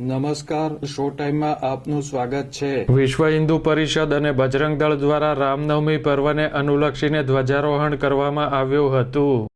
નમસ્કાર, શો ટાઈમમાં આપનું સ્વાગત છે. વિશ્વ હિન્દુ પરિષદ અને બજરંગ દળ દ્વારા રામનવમી પર્વને અનુલક્ષીને ધ્વજારોહણ કરવામાં આવ્યું હતું.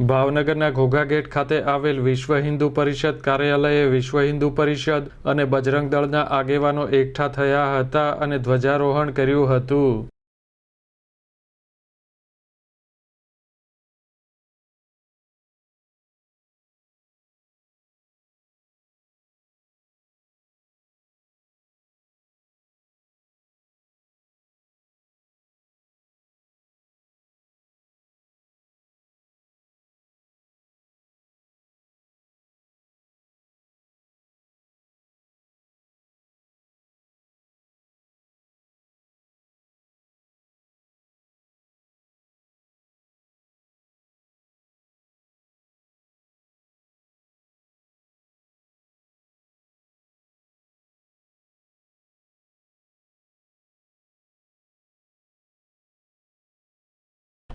ભાવનગરના ઘોઘા ગેટ ખાતે આવેલ વિશ્વ હિન્દુ પરિષદ કાર્યાલયે વિશ્વ હિન્દુ પરિષદ અને બજરંગ દળના આગેવાનો એકઠા થયા હતા અને ધ્વજારોહણ કર્યું હતું.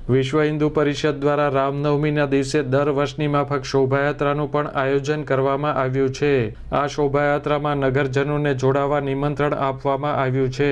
વિશ્વ હિન્દુ પરિષદ દ્વારા રામનવમીના દિવસે દર વર્ષની માફક શોભાયાત્રાનું પણ આયોજન કરવામાં આવ્યું છે. આ શોભાયાત્રામાં નગરજનોને જોડાવા નિમંત્રણ આપવામાં આવ્યું છે.